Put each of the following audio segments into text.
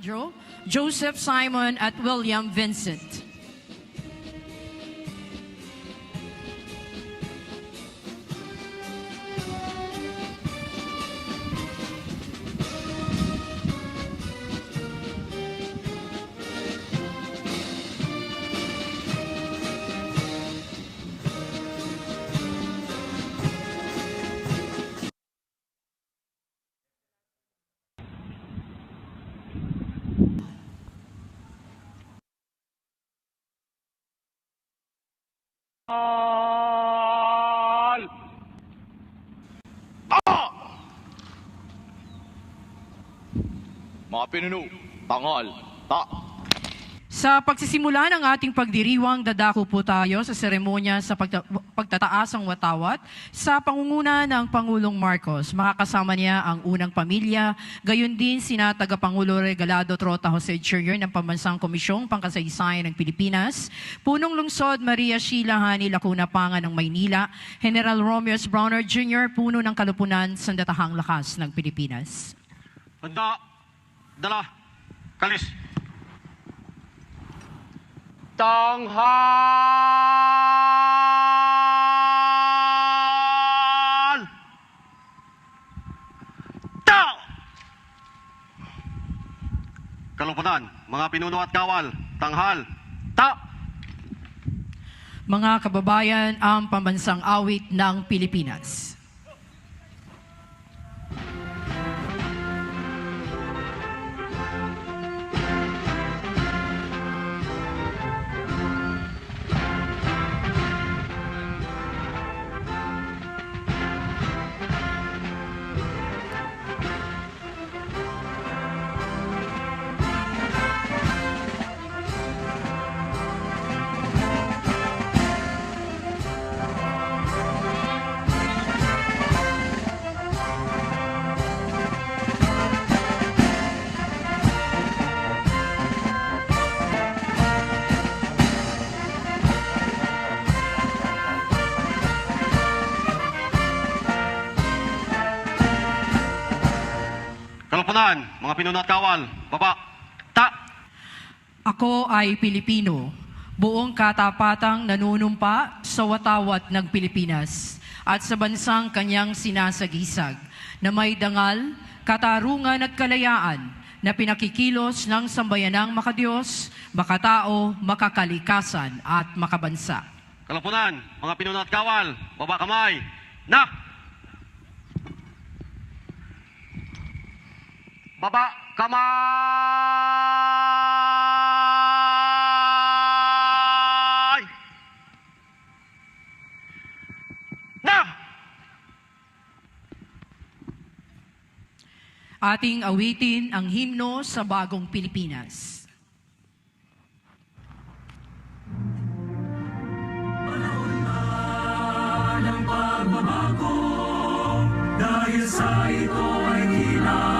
Alejandro, Joseph Simon at William Vincent. Tanghal! Ah! Mga pinuno, tanghal, ta. Sa pagsisimula ng ating pagdiriwang, dadako po tayo sa seremonya sa pagta- pagtataas ng watawat sa pangunguna ng Pangulong Marcos. Makakasama niya ang unang pamilya, gayon din sina tagapangulo Regalado Trota Jose Jr. ng Pambansang Komisyong Pangkasaysayan ng Pilipinas, Punong Lungsod Maria Sheila Hani Lacuna Panga ng Maynila, General Romeo S. Browner Jr., Puno ng Kalupunan, Sandatahang Lakas ng Pilipinas. Handa, dala, kalis. Tanghal! Ta! Kalungkutan, mga pinuno at kawal, tanghal, ta! Mga kababayan, ang pambansang awit ng Pilipinas. Kalungkutan, mga pinuno at kawal, baba, ta! Ako ay Pilipino, buong katapatang nanunumpa sa watawat ng Pilipinas at sa bansang kanyang sinasagisag na may dangal, katarungan at kalayaan na pinakikilos ng sambayanang makadiyos, makatao, makakalikasan at makabansa. Kalungkutan, mga pinuno at kawal, baba kamay, na! Baba kamay! Na! Ating awitin ang himno sa bagong Pilipinas. ng pagbabago dahil sa ito ay kinakailangan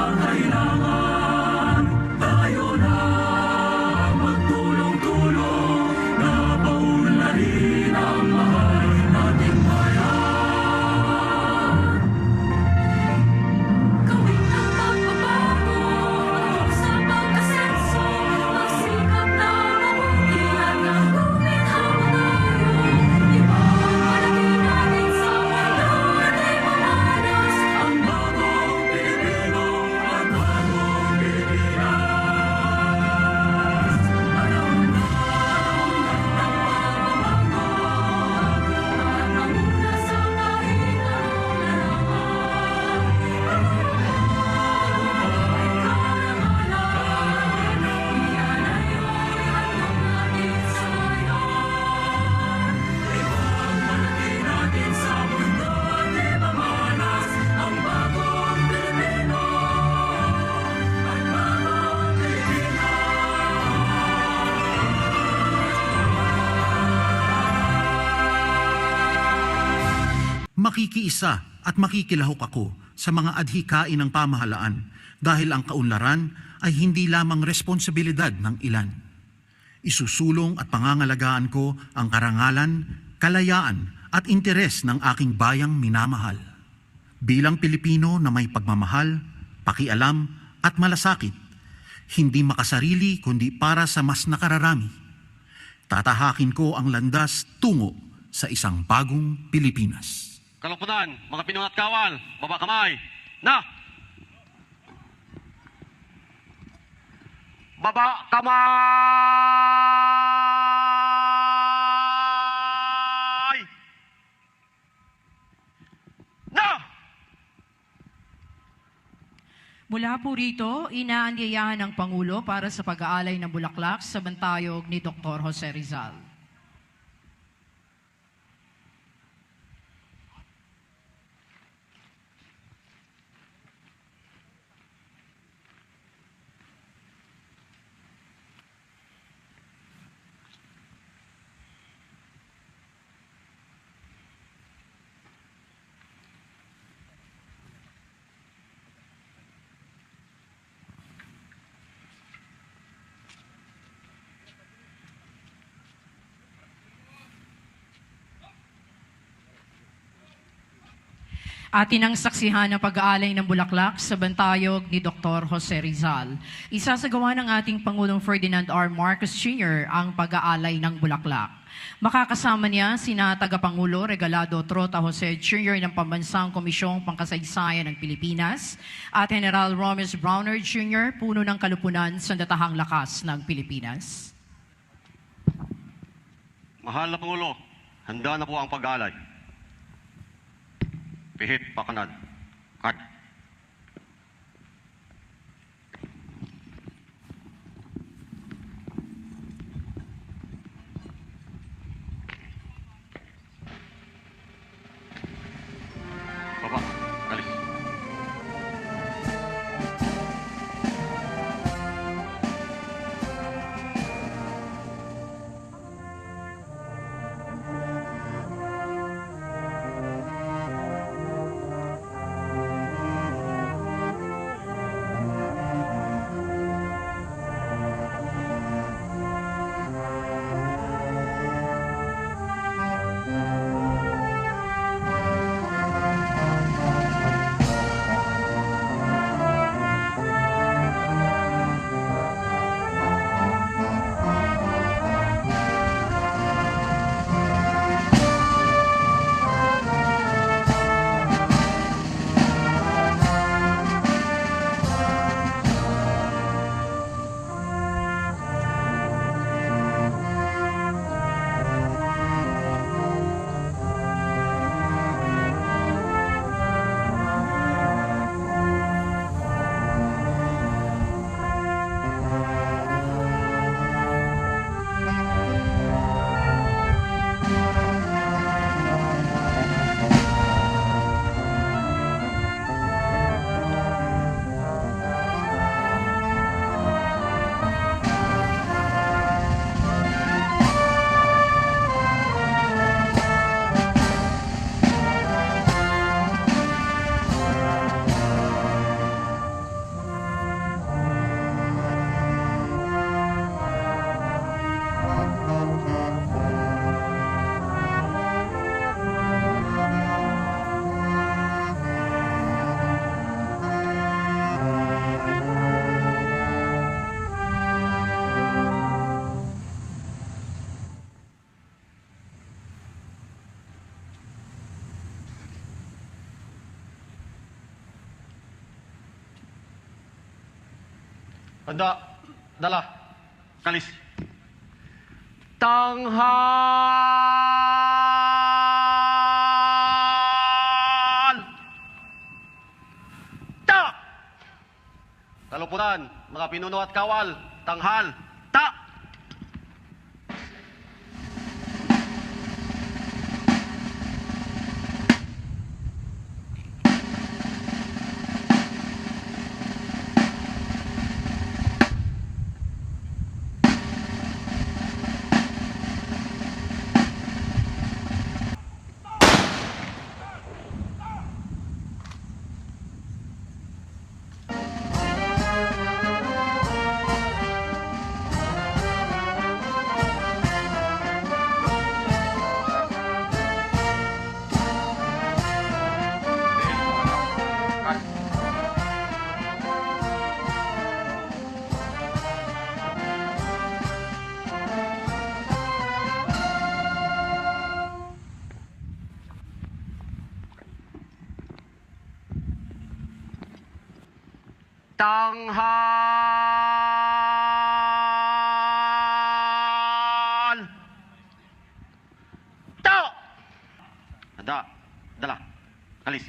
Makikiisa at makikilahok ako sa mga adhikain ng pamahalaan dahil ang kaunlaran ay hindi lamang responsibilidad ng ilan. Isusulong at pangangalagaan ko ang karangalan, kalayaan at interes ng aking bayang minamahal. Bilang Pilipino na may pagmamahal, pakialam at malasakit, hindi makasarili kundi para sa mas nakararami. Tatahakin ko ang landas tungo sa isang bagong Pilipinas. Kalungkutan, mga pinuno at kawal, baba kamay. Na! Baba kamay! Na! Mula po rito, inaanyayahan ng Pangulo para sa pag-aalay ng bulaklak sa bantayog ni Dr. Jose Rizal. Atin ang saksihan ng pag-aalay ng bulaklak sa bantayog ni Dr. Jose Rizal. Isasagawa ng ating Pangulong Ferdinand R. Marcos Jr. ang pag-aalay ng bulaklak. Makakasama niya sina tagapangulo Regalado Trota Jose Jr. ng Pambansang Komisyong Pangkasaysayan ng Pilipinas at General Romes Browner Jr. puno ng kalupunan sa datahang lakas ng Pilipinas. Mahal na Pangulo, handa na po ang pag-alay. Pihit, pakanad. Kat. Baba, alis. Handa. Dala. Kalis. Tanghal! Ta! Kaluputan, mga pinuno at kawal, tanghal, Tanghal! Ta! Handa. Dala. Kalis.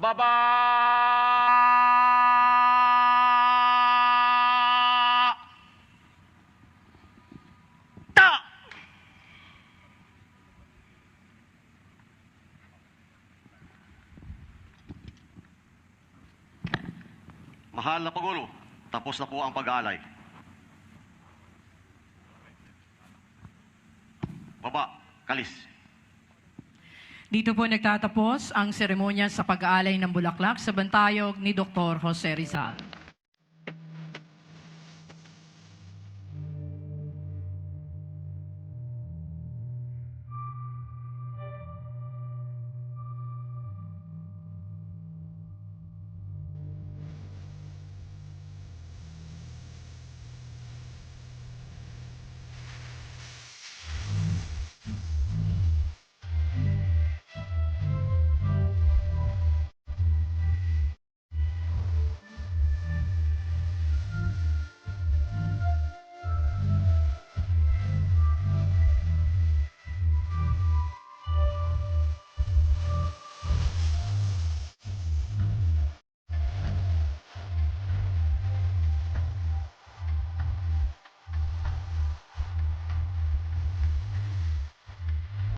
Baba! Mahal na Pangulo, tapos na po ang pag-aalay. Baba. Kalis. Dito po nagtatapos ang seremonya sa pag-aalay ng bulaklak sa bantayog ni Dr. Jose Rizal.